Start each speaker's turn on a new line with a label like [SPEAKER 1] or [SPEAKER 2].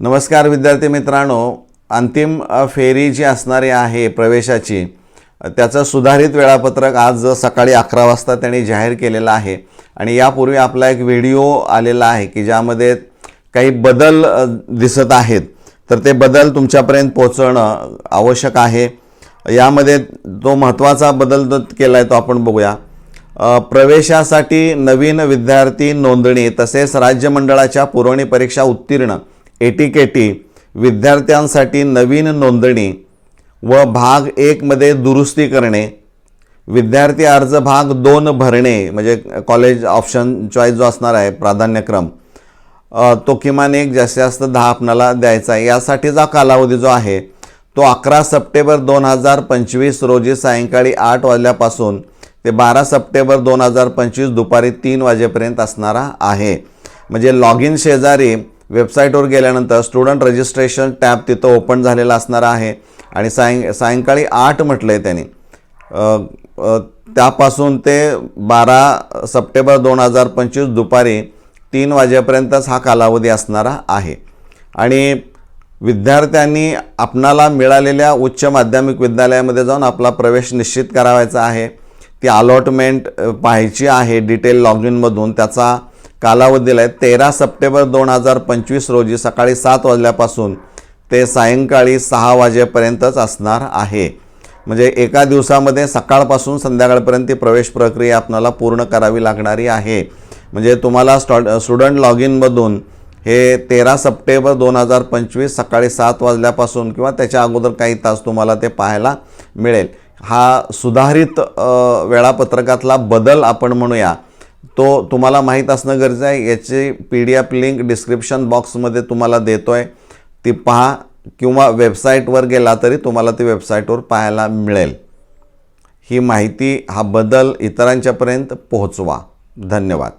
[SPEAKER 1] नमस्कार विद्यार्थी मित्रांनो अंतिम फेरी जी असणारी आहे प्रवेशाची त्याचं सुधारित वेळापत्रक आज सकाळी अकरा वाजता त्यांनी जाहीर केलेलं आहे. आणि यापूर्वी आपला एक व्हिडिओ आलेला आहे की ज्यामध्ये काही बदल दिसत आहेत. तर ते बदल तुमच्यापर्यंत पोचणं आवश्यक आहे. यामध्ये जो महत्त्वाचा बदल जो केला आहे तो आपण बघूया. प्रवेशासाठी नवीन विद्यार्थी नोंदणी तसेच राज्यमंडळाच्या पुरवणी परीक्षा उत्तीर्ण ए टी के टी विद्यार्थ्यांसाठी नवीन नोंदणी व भाग एकमध्ये दुरुस्ती करणे विद्यार्थी अर्ज भाग दोन भरणे म्हणजे कॉलेज ऑप्शन चॉईस जो असणार आहे प्राधान्यक्रम तो किमान एक जास्तीत जास्त दहा आपणाला द्यायचा आहे. यासाठीचा कालावधी जो आहे तो अकरा सप्टेंबर दोन हजार पंचवीस रोजी सायंकाळी आठ वाजल्यापासून ते बारा सप्टेंबर दोन हजार पंचवीस दुपारी तीन वाजेपर्यंत असणारा आहे. म्हणजे लॉग इन शेजारी वेबसाईटवर गेल्यानंतर स्टुडंट रजिस्ट्रेशन टॅब तिथं ओपन झालेला असणार आहे. आणि सायं सायंकाळी आठ म्हटलं आहे त्यांनी त्यापासून ते बारा सप्टेंबर दोन हजार पंचवीस दुपारी तीन वाजेपर्यंतच हा कालावधी असणारा आहे. आणि विद्यार्थ्यांनी आपणाला मिळालेल्या उच्च माध्यमिक विद्यालयामध्ये जाऊन आपला प्रवेश निश्चित करावायचा आहे. ती अलॉटमेंट पाहायची आहे डिटेल लॉग इनमधून त्याचा कालावधीला आहे तेरा सप्टेंबर दोन हजार पंचवीस रोजी सकाळी सात वाजल्यापासून ते सायंकाळी सहा वाजेपर्यंतच असणार आहे. म्हणजे एका दिवसामध्ये सकाळपासून संध्याकाळपर्यंत ती प्रवेश प्रक्रिया आपणाला पूर्ण करावी लागणारी आहे. म्हणजे तुम्हाला स्टॉ स्टुडंट लॉग इनमधून हे तेरा सप्टेंबर दोन हजार पंचवीस सकाळी सात वाजल्यापासून किंवा त्याच्या अगोदर काही तास तुम्हाला ते पाहायला मिळेल. हा सुधारित वेळापत्रकातला बदल आपण म्हणूया. तो तुम्हाला माहीत असणं गरजेचं आहे. याची P D F link description बॉक्समध्ये तुम्हाला देतो आहे ती पहा किंवा वेबसाईटवर गेला तरी तुम्हाला ती वेबसाईटवर पाहायला मिळेल. ही माहिती हा बदल इतरांच्यापर्यंत पोहोचवा. धन्यवाद.